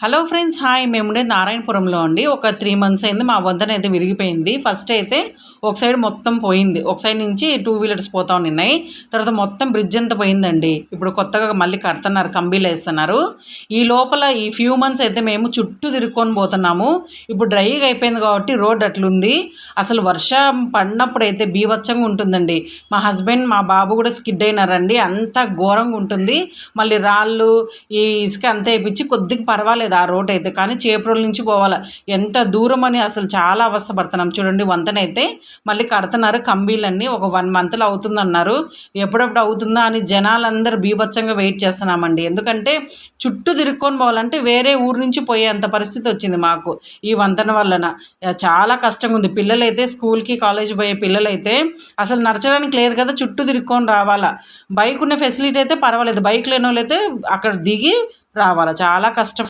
Hello friends hi మేము ఉండేది నారాయణపురంలో అండి. ఒక త్రీ మంత్స్ అయింది. మా వంతెన అయితే విరిగిపోయింది. ఫస్ట్ అయితే ఒక సైడ్ మొత్తం పోయింది. ఒక సైడ్ నుంచి టూ వీలర్స్ పోతా ఉన్నాయి. తర్వాత మొత్తం బ్రిడ్జ్ అంతా పోయిందండి. ఇప్పుడు కొత్తగా మళ్ళీ కడుతున్నారు కంబీలు వేస్తున్నారు. ఈ లోపల ఈ ఫ్యూ మంత్స్ అయితే మేము చుట్టూ తిరుక్కొని పోతున్నాము. ఇప్పుడు డ్రైగా అయిపోయింది కాబట్టి రోడ్ అట్లుంది. అసలు వర్షం పడినప్పుడు అయితే బీభత్సంగా ఉంటుందండి. మా హస్బెండ్ మా బాబు కూడా స్కిడ్ అయినారండి. అంత ఘోరంగా ఉంటుంది. మళ్ళీ రాళ్ళు ఈ ఇసుక అంతా వేయించి కొద్దిగా పర్వాలేదు. ఆ రోడ్ అయితే. కానీ చేప్రోల్ నుంచి పోవాలి. ఎంత దూరం అని అసలు చాలా అవస్థ పడుతున్నాం చూడండి వంతనైతే మళ్ళీ కడుతున్నారు కంబీలన్నీ ఒక వన్ మంత్లో అవుతుందన్నారు. ఎప్పుడెప్పుడు అవుతుందా అని జనాలందరూ బీభత్సంగా వెయిట్ చేస్తున్నామండి. ఎందుకంటే చుట్టూ తిరుక్కొని పోవాలంటే వేరే ఊరు నుంచి పోయేంత పరిస్థితి వచ్చింది మాకు ఈ వంతెన వలన. చాలా కష్టంగా ఉంది. పిల్లలైతే స్కూల్కి కాలేజ్ పోయే పిల్లలైతే అసలు నడచడానికి లేదు కదా చుట్టూ తిరుక్కొని రావాలా. బైక్ ఉన్న ఫెసిలిటీ అయితే పర్వాలేదు. బైక్ లేని వాళ్ళు అయితే అక్కడ దిగి రావాలా. చాలా కష్టం.